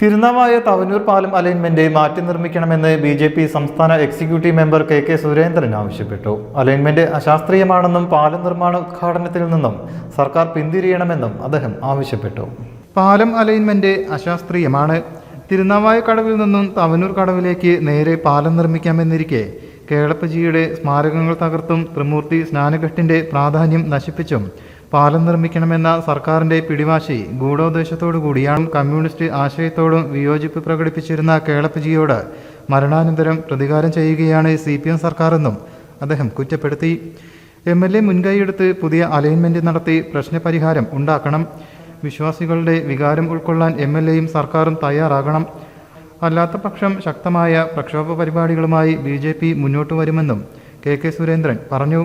തിരുനാവായ തവനൂർ പാലം അലൈൻമെന്റ് മാറ്റി നിർമ്മിക്കണമെന്ന് ബി ജെ പി സംസ്ഥാന executive member K K Surendran ആവശ്യപ്പെട്ടു. അലൈൻമെന്റ് അശാസ്ത്രീയമാണെന്നും പാലം നിർമ്മാണ ഉദ്ഘാടനത്തിൽ നിന്നും സർക്കാർ പിന്തിരിയണമെന്നും അദ്ദേഹം ആവശ്യപ്പെട്ടു. പാലം അലൈൻമെന്റ് അശാസ്ത്രീയമാണ്. തിരുനാവായ കടവിൽ നിന്നും തവനൂർ കടവിലേക്ക് നേരെ പാലം നിർമ്മിക്കാമെന്നിരിക്കെ കേളപ്പജിയുടെ സ്മാരകങ്ങൾ തകർത്തും ത്രിമൂർത്തി സ്നാനഘട്ടിന്റെ പ്രാധാന്യം നശിപ്പിച്ചും പാലം നിർമ്മിക്കണമെന്ന സർക്കാരിന്റെ പിടിവാശി ഗൂഢോദ്ദേശത്തോടു കൂടിയാണ് കമ്മ്യൂണിസ്റ്റ് ആശയത്തോടും വിയോജിപ്പ് പ്രകടിപ്പിച്ചിരുന്ന കേളപ്പജിയോട് മരണാനന്തരം പ്രതികാരം ചെയ്യുകയാണ് സി പി എം സർക്കാരെന്നും അദ്ദേഹം കുറ്റപ്പെടുത്തി. എം എൽ എ മുൻകൈയെടുത്ത് പുതിയ അലൈൻമെന്റ് നടത്തി പ്രശ്നപരിഹാരം ഉണ്ടാക്കണം. വിശ്വാസികളുടെ വികാരം ഉൾക്കൊള്ളാൻ എം എൽ എയും സർക്കാരും തയ്യാറാകണം. അല്ലാത്ത പക്ഷം ശക്തമായ പ്രക്ഷോഭ പരിപാടികളുമായി ബി ജെ പി മുന്നോട്ട് വരുമെന്നും കെ കെ സുരേന്ദ്രൻ പറഞ്ഞു.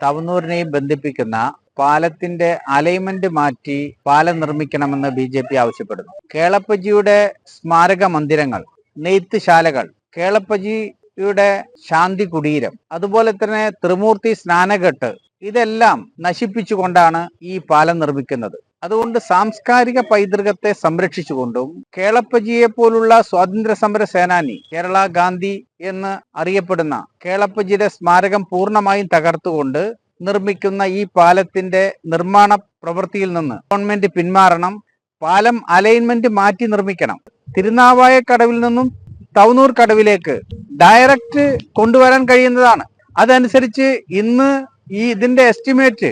തവനൂരിനെയും ബന്ധിപ്പിക്കുന്ന പാലത്തിന്റെ അലൈൻമെന്റ് മാറ്റി പാലം നിർമ്മിക്കണമെന്ന് ബി ജെ പി ആവശ്യപ്പെടുന്നു. കേളപ്പജിയുടെ സ്മാരക മന്ദിരങ്ങൾ നെയ്ത്തുശാലകൾ കേളപ്പജിയുടെ ശാന്തി കുടീരം അതുപോലെ തന്നെ ത്രിമൂർത്തി സ്നാനഘട്ട് ഇതെല്ലാം നശിപ്പിച്ചുകൊണ്ടാണ് ഈ പാലം നിർമ്മിക്കുന്നത്. അതുകൊണ്ട് സാംസ്കാരിക പൈതൃകത്തെ സംരക്ഷിച്ചുകൊണ്ടും കേളപ്പജിയെ പോലുള്ള സ്വാതന്ത്ര്യ സമര സേനാനി കേരള ഗാന്ധി എന്ന് അറിയപ്പെടുന്ന കേളപ്പജിയുടെ സ്മാരകം പൂർണമായും തകർത്തുകൊണ്ട് നിർമ്മിക്കുന്ന ഈ പാലത്തിന്റെ നിർമ്മാണ പ്രവൃത്തിയിൽ നിന്ന് ഗവൺമെന്റ് പിന്മാറണം പാലം അലൈൻമെന്റ് മാറ്റി നിർമ്മിക്കണം. തിരുനാവായ കടവിൽ നിന്നും തവനൂർ കടവിലേക്ക് ഡയറക്റ്റ് കൊണ്ടുവരാൻ കഴിയുന്നതാണ്. അതനുസരിച്ച് ഇന്ന് ഈ ഇതിന്റെ എസ്റ്റിമേറ്റ്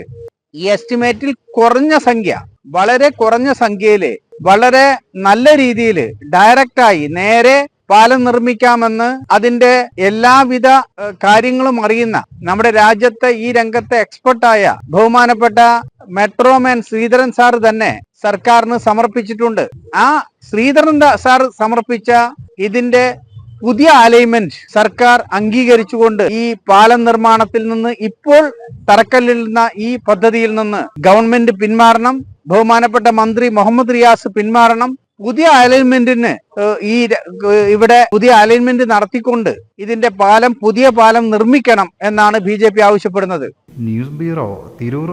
ഈ എസ്റ്റിമേറ്റിൽ കുറഞ്ഞ സംഖ്യ വളരെ കുറഞ്ഞ സംഖ്യയിൽ വളരെ നല്ല രീതിയിൽ ഡയറക്റ്റായി നേരെ പാലം നിർമ്മിക്കാമെന്ന് അതിന്റെ എല്ലാവിധ കാര്യങ്ങളും അറിയുന്ന നമ്മുടെ രാജ്യത്തെ ഈ രംഗത്തെ എക്സ്പെർട്ടായ ബഹുമാനപ്പെട്ട മെട്രോമാൻ ശ്രീധരൻ സാർ തന്നെ സർക്കാരിന് സമർപ്പിച്ചിട്ടുണ്ട്. ആ ശ്രീധരൻ സാർ സമർപ്പിച്ച ഇതിന്റെ പുതിയ അലൈൻമെന്റ് സർക്കാർ അംഗീകരിച്ചുകൊണ്ട് ഈ പാലം നിർമ്മാണത്തിൽ നിന്ന് ഇപ്പോൾ തറക്കല്ലിടുന്ന ഈ പദ്ധതിയിൽ നിന്ന് ഗവൺമെന്റ് പിന്മാറണം. ബഹുമാനപ്പെട്ട മന്ത്രി മുഹമ്മദ് റിയാസ് പിന്മാറണം. പുതിയ അലൈൻമെന്റിന് ഈ ഇവിടെ പുതിയ അലൈൻമെന്റ് നടത്തിക്കൊണ്ട് ഇതിന്റെ പാലം പുതിയ പാലം നിർമ്മിക്കണം എന്നാണ് ബി ആവശ്യപ്പെടുന്നത്. News bureau Tirur.